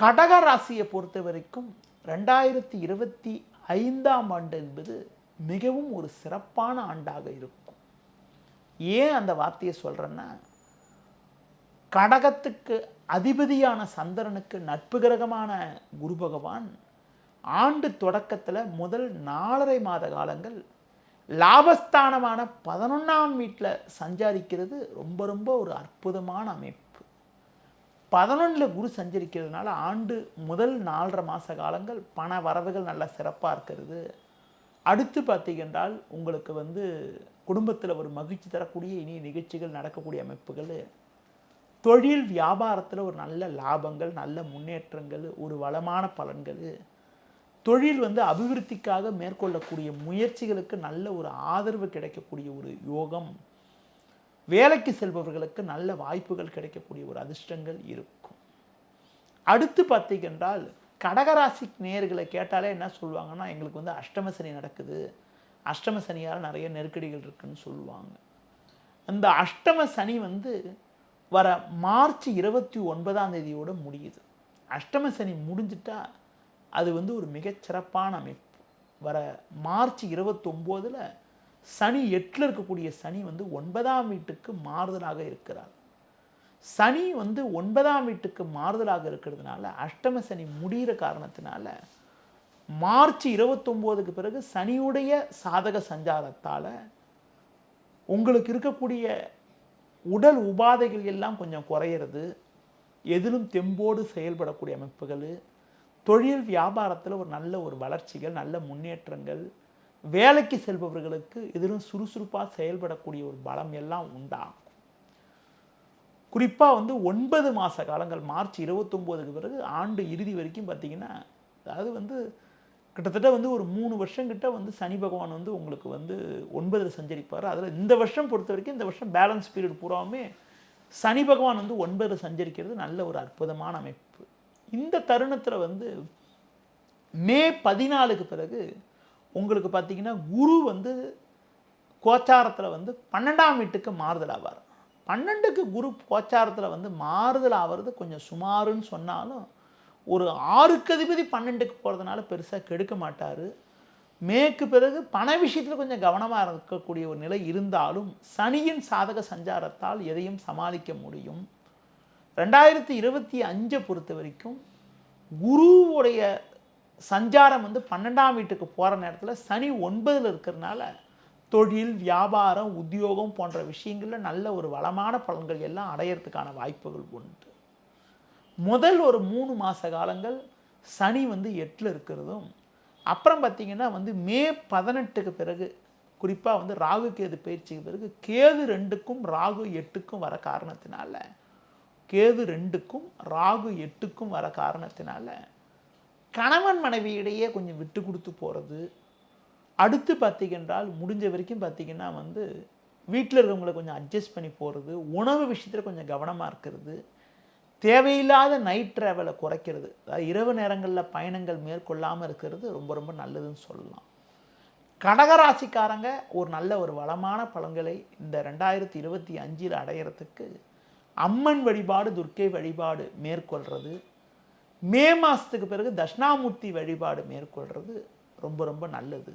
கடக ராசியை பொறுத்த வரைக்கும் ரெண்டாயிரத்தி இருபத்தி ஐந்தாம் ஆண்டு என்பது மிகவும் ஒரு சிறப்பான ஆண்டாக இருக்கும். ஏன் அந்த வார்த்தையை சொல்கிறேன்னா கடகத்துக்கு அதிபதியான சந்திரனுக்கு நட்பு கிரகமான குரு பகவான் ஆண்டு தொடக்கத்தில் முதல் நாலரை மாத காலங்கள் லாபஸ்தானமான பதினொன்றாம் வீட்டில் சஞ்சாரிக்கிறது ரொம்ப ரொம்ப ஒரு அற்புதமான அமைப்பு. பதினொன்றில் குரு சஞ்சரிக்கிறதுனால ஆண்டு முதல் நாலரை மாத காலங்கள் பண வரவுகள் நல்லா சிறப்பாக இருக்கிறது. அடுத்து பார்த்தீங்கன்றால் உங்களுக்கு வந்து குடும்பத்தில் ஒரு மகிழ்ச்சி தரக்கூடிய இனிய நிகழ்ச்சிகள் நடக்கக்கூடிய அமைப்புகள் தொழில் வியாபாரத்தில் ஒரு நல்ல லாபங்கள் நல்ல முன்னேற்றங்கள் ஒரு வளமான பலன்கள் தொழில் வந்து அபிவிருத்திக்காக மேற்கொள்ளக்கூடிய முயற்சிகளுக்கு நல்ல ஒரு ஆதரவு கிடைக்கக்கூடிய ஒரு யோகம் வேலைக்கு செல்பவர்களுக்கு நல்ல வாய்ப்புகள் கிடைக்கக்கூடிய ஒரு அதிர்ஷ்டங்கள் இருக்கும். அடுத்து பார்த்தீங்கன்றால் கடகராசி நேர்களை கேட்டாலே என்ன சொல்லுவாங்கன்னா எங்களுக்கு வந்து அஷ்டம சனி நடக்குது. அஷ்டம சனியால் நிறைய நெருக்கடிகள் இருக்குதுன்னு சொல்லுவாங்க. அந்த அஷ்டம சனி வந்து வர மார்ச் இருபத்தி ஒன்பதாம் தேதியோடு முடியுது. அஷ்டம சனி முடிஞ்சிட்டா அது வந்து ஒரு மிகச்சிறப்பான அமைப்பு. வர மார்ச் இருபத்தொம்போதில் சனி எட்டில் இருக்கக்கூடிய சனி வந்து ஒன்பதாம் வீட்டுக்கு மாறுதலாக இருக்கிறார். சனி வந்து ஒன்பதாம் வீட்டுக்கு மாறுதலாக இருக்கிறதுனால அஷ்டம சனி முடிகிற காரணத்தினால மார்ச் இருபத்தொம்போதுக்கு பிறகு சனியுடைய சாதக சஞ்சாரத்தால் உங்களுக்கு இருக்கக்கூடிய உடல் உபாதைகள் எல்லாம் கொஞ்சம் குறையிறது எதிலும் தெம்போடு செயல்படக்கூடிய அமைப்புகள் தொழில் வியாபாரத்தில் ஒரு நல்ல ஒரு வளர்ச்சிகள் நல்ல முன்னேற்றங்கள் வேலைக்கு செல்பவர்களுக்கு எதிலும் சுறுசுறுப்பாக செயல்படக்கூடிய ஒரு பலம் எல்லாம் உண்டாகும். குறிப்பாக வந்து ஒன்பது மாத காலங்கள் மார்ச் இருபத்தொம்போதுக்கு பிறகு ஆண்டு இறுதி வரைக்கும் பார்த்தீங்கன்னா அதாவது வந்து கிட்டத்தட்ட வந்து ஒரு மூணு வருஷம் கிட்ட வந்து சனி பகவான் வந்து உங்களுக்கு வந்து ஒன்பதில் சஞ்சரிப்பார். அதில் இந்த வருஷம் பொறுத்த வரைக்கும் இந்த வருஷம் பேலன்ஸ் பீரியட் பூராவுமே சனி பகவான் வந்து ஒன்பதில் சஞ்சரிக்கிறது நல்ல ஒரு அற்புதமான அமைப்பு. இந்த தருணத்தில் வந்து மே பதினாலுக்கு பிறகு உங்களுக்கு பார்த்தீங்கன்னா குரு வந்து கோச்சாரத்தில் வந்து பன்னெண்டாம் வீட்டுக்கு மாறுதல் ஆவார். பன்னெண்டுக்கு குரு கோச்சாரத்தில் வந்து மாறுதல் ஆகிறது கொஞ்சம் சுமாருன்னு சொன்னாலும் ஒரு ஆறுக்கு அதிபதி பன்னெண்டுக்கு போகிறதுனால பெருசாக கெடுக்க மாட்டார். மேற்கு பிறகு பண விஷயத்தில் கொஞ்சம் கவனமாக இருக்கக்கூடிய ஒரு நிலை இருந்தாலும் சனியின் சாதக சஞ்சாரத்தால் எதையும் சமாளிக்க முடியும். ரெண்டாயிரத்தி இருபத்தி அஞ்சை பொறுத்த வரைக்கும் குருவுடைய சஞ்சாரம் வந்து பன்னெண்டாம் வீட்டுக்கு போகிற நேரத்தில் சனி ஒன்பதில் இருக்கிறதுனால தொழில் வியாபாரம் உத்தியோகம் போன்ற விஷயங்களில் நல்ல ஒரு வளமான பலன்கள் எல்லாம் அடையிறதுக்கான வாய்ப்புகள் உண்டு. முதல் ஒரு மூணு மாத காலங்கள் சனி வந்து எட்டில் இருக்கிறதும் அப்புறம் பார்த்திங்கன்னா வந்து மே பதினெட்டுக்கு பிறகு குறிப்பாக வந்து ராகு கேது பயிற்சிக்கு பிறகு கேது ரெண்டுக்கும் ராகு எட்டுக்கும் வர காரணத்தினால கேது ரெண்டுக்கும் ராகு எட்டுக்கும் வர காரணத்தினால கணவன் மனைவியிடையே கொஞ்சம் விட்டு கொடுத்து போகிறது அடுத்து பார்த்திங்கன்றால் முடிஞ்ச வரைக்கும் பார்த்தீங்கன்னா வந்து வீட்டில் இருக்கவங்களை கொஞ்சம் அட்ஜஸ்ட் பண்ணி போகிறது உணவு விஷயத்தில் கொஞ்சம் கவனமாக இருக்கிறது தேவையில்லாத நைட் ட்ராவலை குறைக்கிறது. அதாவது இரவு நேரங்களில் பயணங்கள் மேற்கொள்ளாமல் இருக்கிறது ரொம்ப ரொம்ப நல்லதுன்னு சொல்லலாம். கடகராசிக்காரங்க ஒரு நல்ல ஒரு வளமான பழங்களை இந்த ரெண்டாயிரத்தி இருபத்தி அஞ்சில் அடையிறதுக்கு அம்மன் வழிபாடு துர்க்கை வழிபாடு மேற்கொள்கிறது மே மாதத்துக்கு பிறகு தட்சிணாமூர்த்தி வழிபாடு மேற்கொள்கிறது ரொம்ப ரொம்ப நல்லது.